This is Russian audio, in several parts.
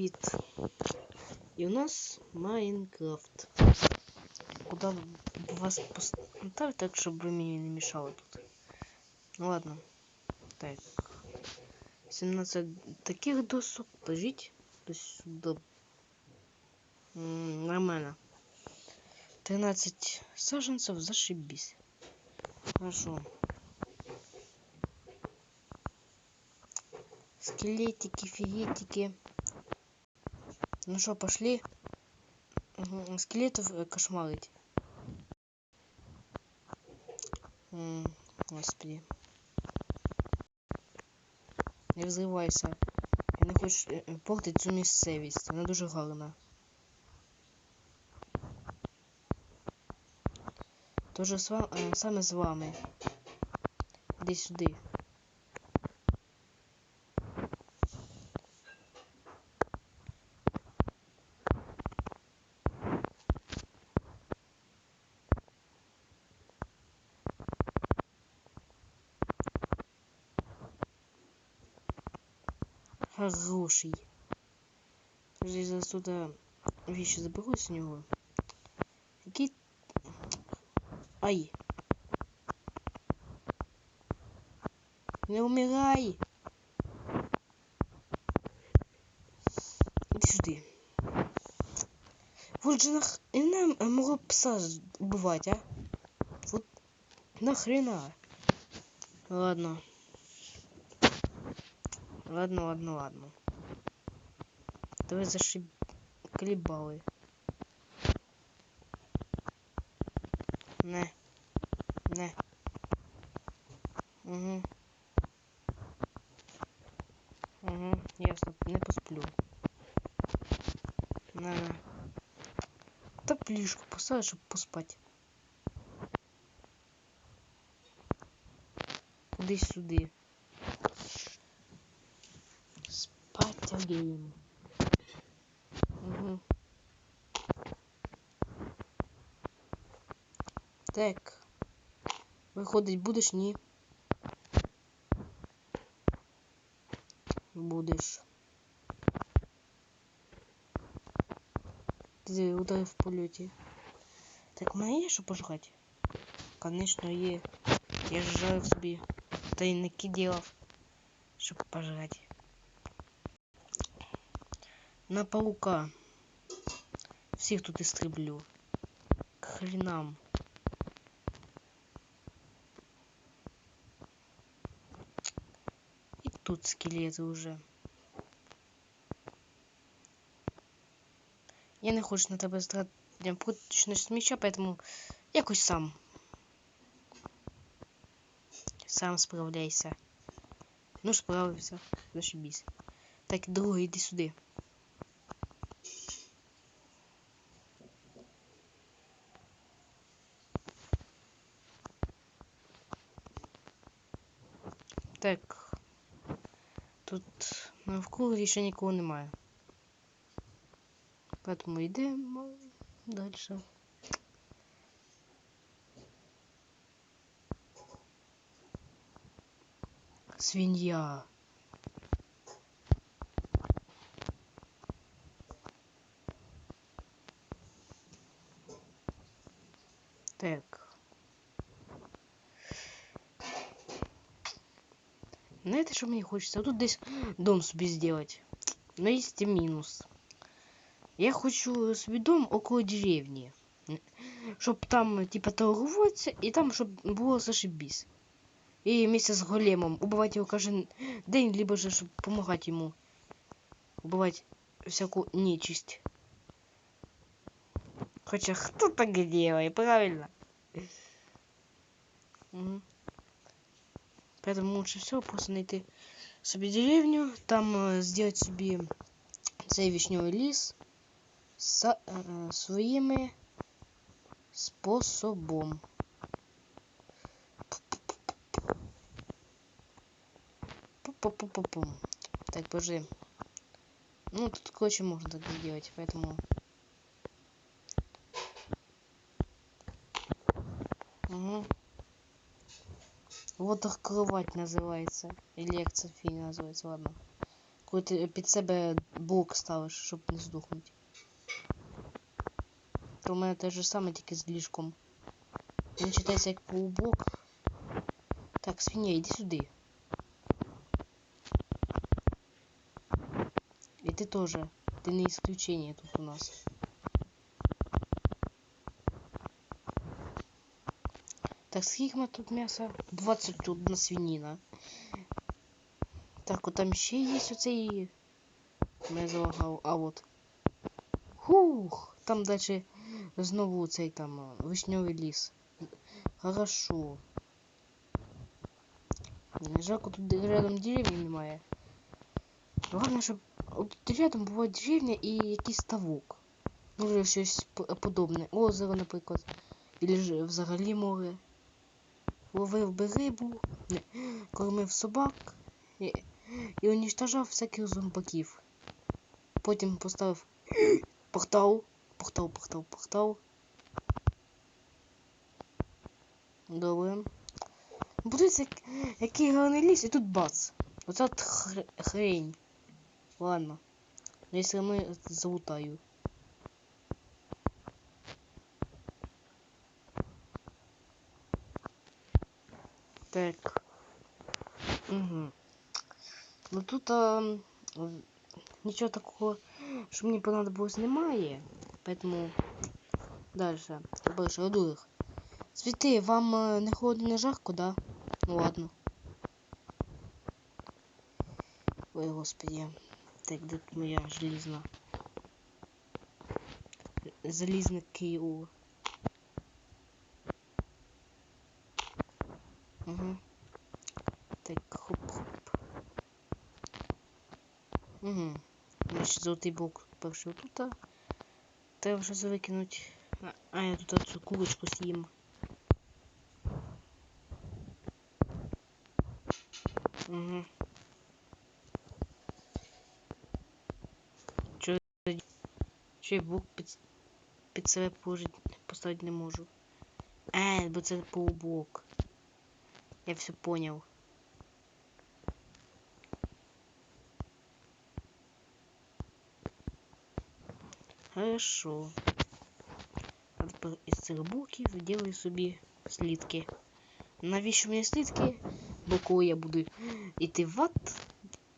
привіт! И у нас Майнкрафт. Куда вас поставить так, чтобы вы мне не мешало тут? Ну ладно. Так. 17 таких досок. Положить до сюда. -м, нормально. 13 саженцев, зашибись. Хорошо. Скелетики, фиетики. Ну что, пошли угу. скелетов э, кошмарить. М -м, господи. Не взривайся. Я не хочу э, э, портити цю місцевість. Вона дуже гарна. То же саме з вами. Іди сюди. Хороший. Зараз тут вещи заберу с него. Який... Ай! Не умирай! Иди сюда. Вот же нах... И нам могло пса убивать, а? Вот нахрена? Ладно. Ладно, ладно, ладно. Давай зашиб... Колебалы. Не. Не. Угу. Угу, ясно. Не посплю. На. Та плішку поставиш, щоб поспати. Кудись сюди. гейм. Угу. Так. Виходить, будеш ні. Будеш. Ти удар в польоті. Так, мене є що пожрати? Конечно, є. Я ж жарив собі. Та й накидав, щоб пожрати на паука. Всех тут истреблю. К хренам. Тут скелеты уже. Я не хочу на тебе зрадити прочність меча, поэтому якось сам. Сам справляйся. Ну, справився. Зашибись. Так, другий, иди сюда. Так. Тут навколо ще нікого немає. Поэтому йдемо дальше. Свинья. Знаете, что мне хочется? Тут здесь дом себе сделать. Но есть и минус. Я хочу себе дом около деревни. Щоб там, типа, торгуватися, і там, щоб було зашибісь. І вместе з големом убивати його кожен день, либо же, щоб допомагати йому убивати всяку нечисть. Хоча хто так делает, правильно? Угу. Поэтому лучше всего просто найти себе деревню, там э, сделать себе цей вишневый ліс с, э, своїми способом. Пу-пу-пу-пу-пу. Так, боже. Ну, тут короче можно так делать, поэтому... Угу. Вот их кровать называется. Или экцефи называется, ладно. Коли ти під себе блок ставиш, щоб не здохнути. То в мене те ж саме тільки з ліжком. Він читається як полублок. Так, свинья, іди сюди. І ти теж. Ти не исключение тут у нас. Так, скільки тут м'яса? 21 свинина. Так, от там ще є оцей. Не. А от. Хух! Там далі знову цей там а, вишньовий ліс. Хорошо. Жалко, тут рядом деревні немає. Головне, щоб от рядом була деревня і якийсь ставок. Може щось подобне. Озеро, наприклад. Или ж взагалі море. Ловив би рибу, кормив собак і, і уничтожав всяких зомбаків. Потім поставив портал, портал, портал, портал. Добре. Подивіться, який гарний ліс, і тут бац. Оце хрень. Ладно. Ну, если мы залутаю. Так. Угу. Ну тут а, м, ничего такого, что мне понадобилось, немає. Поэтому дальше. Больше родовых. Цветы, вам э, не холодно, не жарко, да? Ну ладно. Ой, господи. Так, де тут моя желізна? Залізна Київ. Золотий блок перший тут. Треба вже викинуть. А, а я тут цю курочку з'їм. Угу. Ще й блок під, під себе положить, поставити не можу. Е, бо це полублок. Я все понял. Хорошо. А тепер із цих делаю собі слідки. Навіщо мені слідки? Бо коли я буду йти в ад,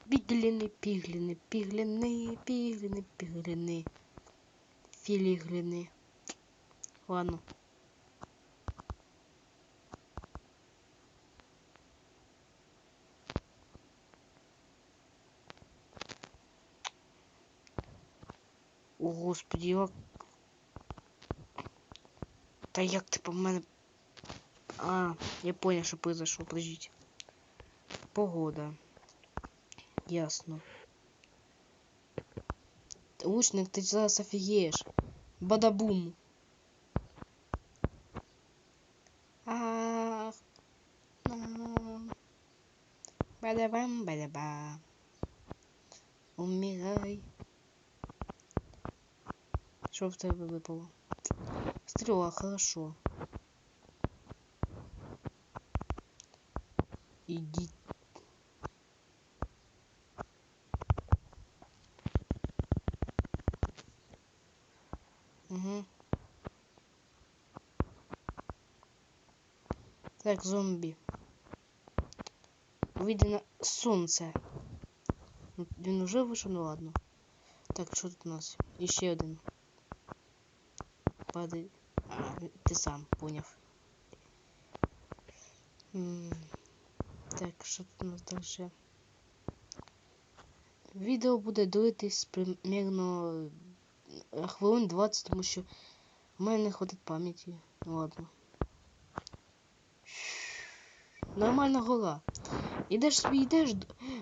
пігліни, пігліни, пігліни, пігліни, пігліни, філігліни. Ладно. Господи, як... Та як ти по мене... А, я понял, что произошло, подождите. Погода. Ясно. Лучник, ты зараз офигеешь. Бадабум. Ах. Бадабам, бадаба. Умирай Что в тебе выпало? Стрела, хорошо. Иди. Угу. Так, зомбі. Вийде на сонце. Ну, Він уже вийшов, ну ладно. Так, що тут у нас? І ще один. Падай. А, ти сам поняв. М, Так, що тут у нас далі? Відео буде дивитись примерно е, хвилин 20, тому що в мене не хватить пам'яті. Ну ладно. Нормальна гора. Ідеш собі йдеш,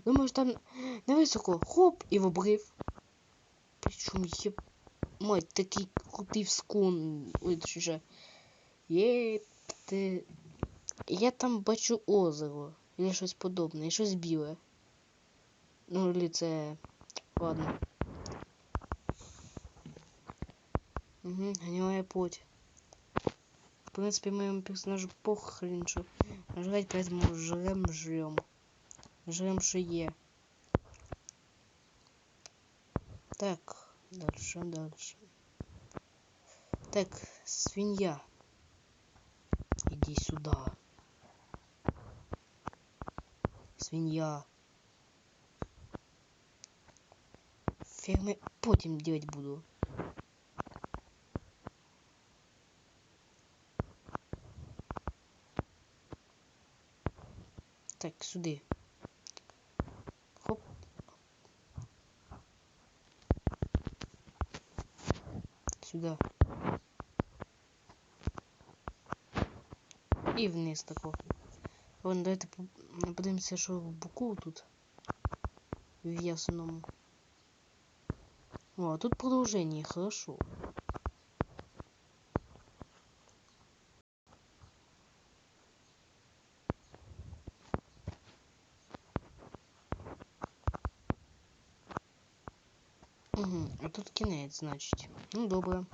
думаєш там невисоко, хоп, і в обрив. Причому є мать такий крутий вскон. Ой, точніше. Є ти. Я там бачу озеро. Или щось подобне, і щось біле. Ну, или це. Ладно. Угу, гнилая плоть. В принципе, моему персонажу похрен, что жрать, поэтому жрем, жрем. Жрем, что е. Так, дальше, дальше. Так, свинья. Иди сюда. Свинья. Фермы потім делать буду. Так, сюди. Сюда. І вниз тако. Вон, давайте по- подивимося, що в боку тут. В ясному. О, тут продолжение, хорошо. Угу, а тут кінець, значить. Ну, добре.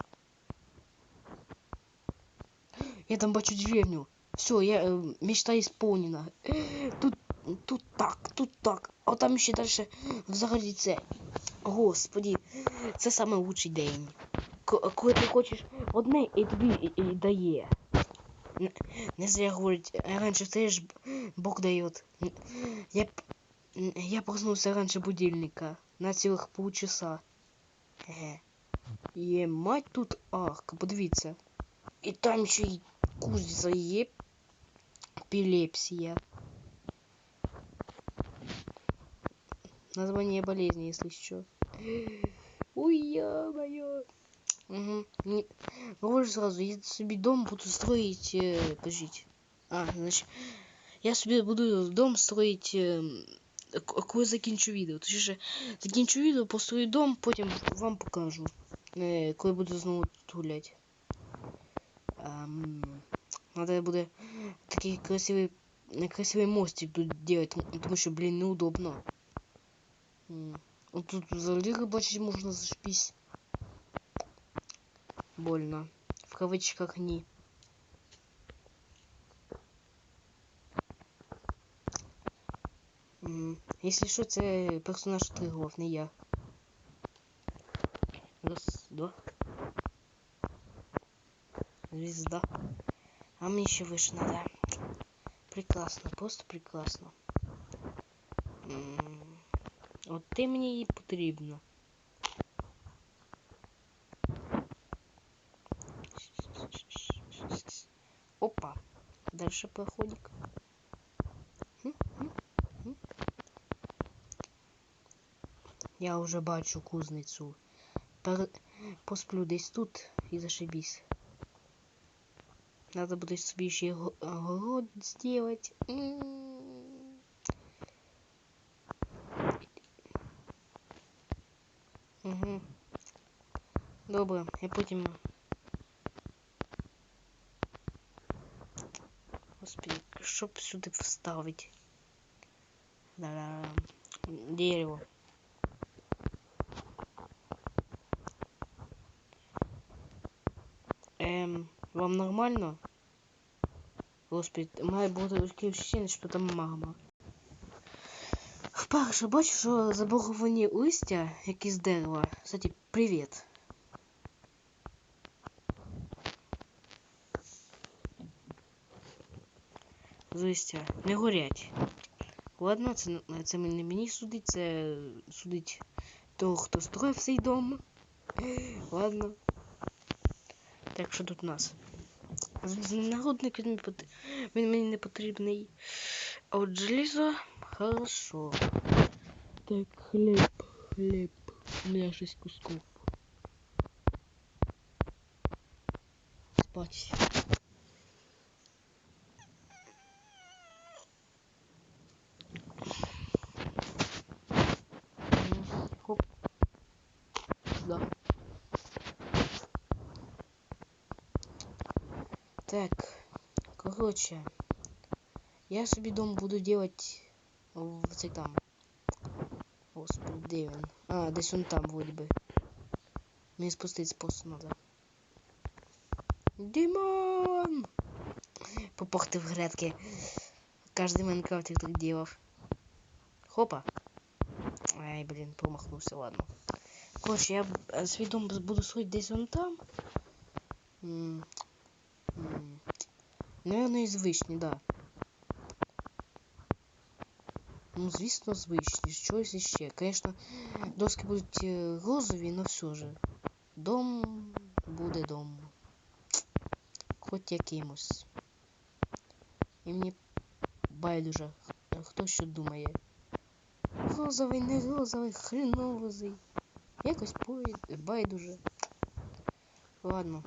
Я там бачу деревню. Все, я э, мечта исполнена. Тут, тут так, тут так. А там ще дальше взагалі це. Господи, це саме лучший день. К- коли ти хочеш одне і тобі і, дає. Н- Не зря говорить, раніше теж Бог дает. Я, я проснулся раньше будильника на цілих полчаса. Е. Є мать тут арка, подивіться. І там ще й кузниця є. Эпилепсия. Название болезни, если что. Ой, ё-моё. Угу. Не... Говорю сразу, я себе дом буду строить... Э, подождите. А, значит, я себе буду дом строить... Э, к- коли закінчу відео. Точніше, закінчу відео, построю дом, потім вам покажу. Е, коли буду знову тут гуляти. Ам, надо буде такий красивий, красивий мостик тут делать, м, тому що, блін, неудобно. М, От тут взагалі рибачить можна зашпись. Больно. В кавычках ні. Якщо що, це персонаж Тригов, не я. Раз, два. Звезда. А мне еще выше надо. Прекрасно, просто прекрасно. М, От ти мені і. Опа. Дальше проходик. Я вже бачу кузницю. Пер... Посплю десь тут і зашибісь. Надо будет себе еще го- огород сделать. М. Угу. Добре, я потім. Господи, щоб сюди вставити. Да-да. Дерево. Ем, вам нормально? Господи, має бути таке ощущення, що там мама. Вперше бачу, що заборговані листя, які з дерева. Кстати, привіт. З листя не горять. Ладно, це, це не мені судить, це судить того, хто строїв цей дом. Ладно. Що тут у нас? Нагодник він мені, пот... він мені не потрібний. А от желізо хорошо. Так, хліб, хліб. У мене 6 кусков. Спать. Так, короче, я собі дом буду делать в цей там. Господи, де він? А, десь он там вроде би. Мені спуститися просто надо. Димон! Попахти в грядки. Каждый Майнкрафтер так делал. Хопа. Ай, блин, промахнулся, ладно. Коротше, я б- е, свій дом буду строить десь вон там. М, м. Наверно, із да. Ну, звісно, з вишні. Щось іще. Конечно, доски будуть е, розові, но все же. Дом буде дом. Хоч якимось. І мені байдуже, хто що думає. Розовий, не розовий, хреновий. Якось байдуже. Ладно.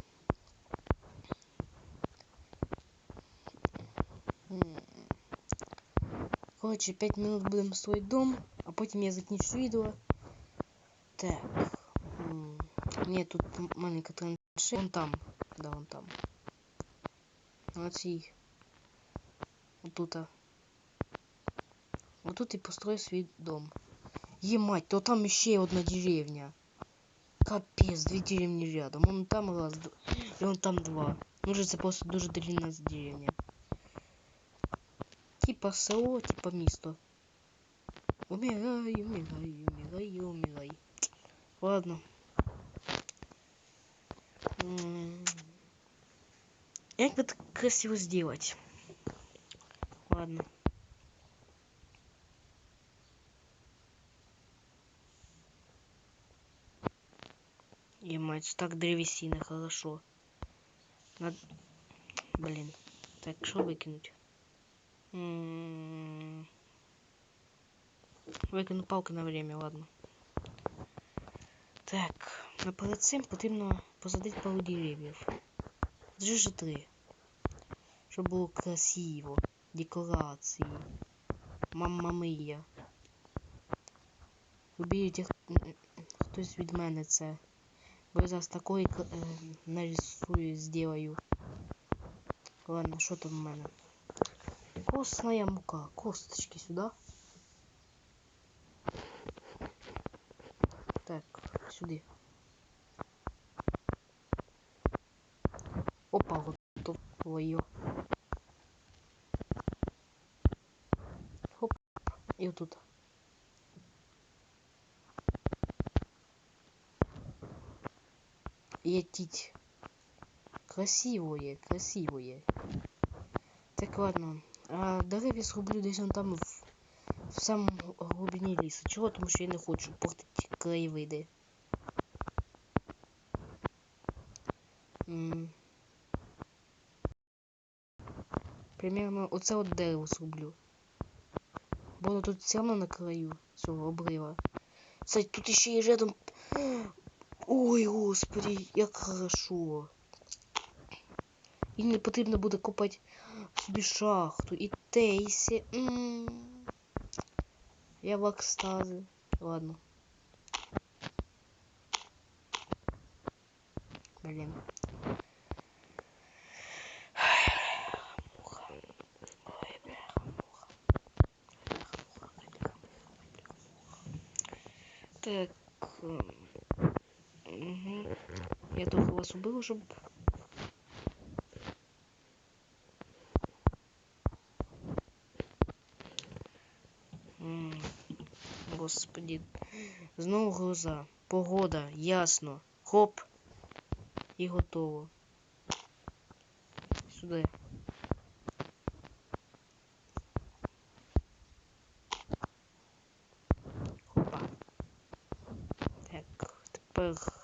Короче, 5 минут будем строить дом, а потім я закінчу відео. Так. М. Ні, тут м- маленька траншея. Вон там. Да, вон там. На цій. Отут. Отут і построю свій дом. Ємать, то там ще одна деревня. Капец, две деревни рядом. Вон там раз, д- и вон там два. Ну же це просто дуже длинна деревня. Типа село, типа місто. Умирай, умирай, умирай, умирай. Ладно. Як бы так красиво сделать? Ладно. Ебать, так древесина, хорошо. Над... Блин. Так, что выкинуть? Викину палки на время, ладно. Так, а перед цим потрібно посадити пару дерев'їв. Вже три. Щоб було красиво. Декорації. Мамма мия. Убійте хтось від мене це. Бо я зараз такої е, нарисую, сделаю. Ладно, що там в мене? Костная мука. Косточки сюда. Так, сюди. Опа, готово ее. Хоп. І отут. Етить. Красивое, красивое. Так, ладно. А дерев я зроблю десь вон там в, в самому глибині лісу. Чого? Тому що я не хочу портити краєвиди. М. Примерно оце от дерево зроблю. Бо воно тут все одно на краю цього обрива. Кстати, тут ще і рядом. Ой, господи, як хорошо. І не потрібно буде копати собі шахту. І те, і сє. М. Я в екстазі. Ладно. Блін. Муха. Ой, бляха, муха. Бляха, муха, бляха, муха, бляха, муха. Так. Угу. Я трохи вас убив, щоб. Знову гроза. Погода, ясно. Хоп. І готово. Сюди. Хопа. Так, тепер.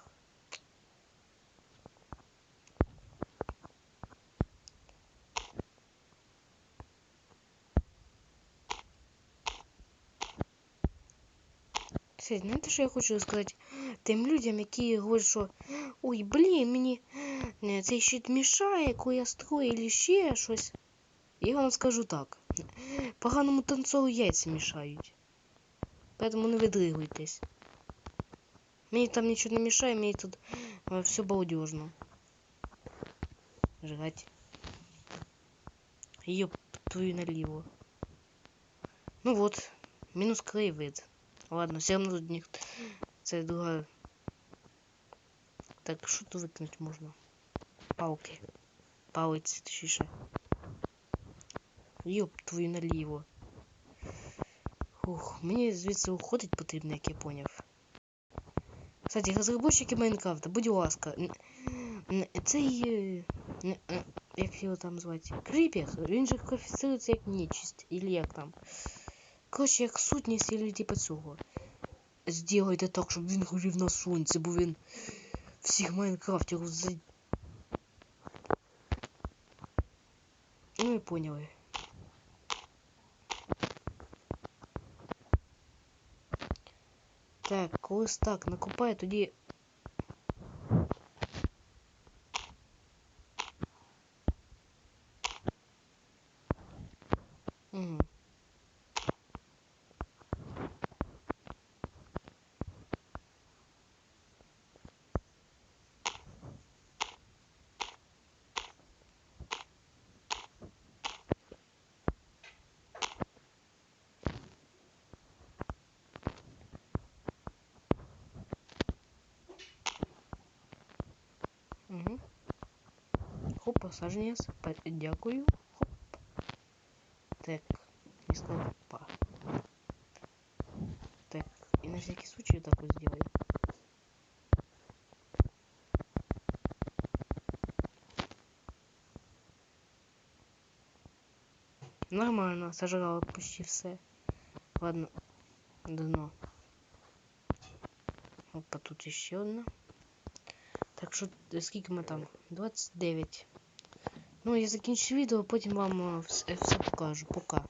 Кстати, знаєте, що я хочу сказати тим людям, які говорять, що ой, блін, мені е, цей щит мішає, коли я строю, або ще щось. Я вам скажу так. Поганому танцору яйця мішають. Поэтому не видригуйтесь. Мені там нічого не мішає, мені тут е, все балдежно. Жрать. Ёб твою налево. Ну вот, минус краевед. Ладно, все равно тут ніхто. Це друга. Так, що тут викинути можна? Палки. Палець, точніше. Йоп, твою наліво. Ух, мені звідси уходить потрібно, як я поняв. Кстати, розробники Майнкрафта, будь ласка, н- н- цей. е, н- е, Як його там звати? Кріпер, він же класифіцирується як нечисть, или як там. Коротше, як сутність, или типа цього. Сделайте так, щоб він горів на сонці, бо він всіх майнкрафтерів за... Ну ви поняли. Так, коли так накопає, тоді. Угу. Хоп, посаження. Дякую. Хоп. Так, не сказал па. Так, и на всякий случай так вот сделаю. Нормально, сожрала почти все. Ладно, дно. Опа, тут еще одна Так що, е, скільки ми там? 29. Ну, я закінчу відео, потім вам е, вс- е, все покажу. Пока.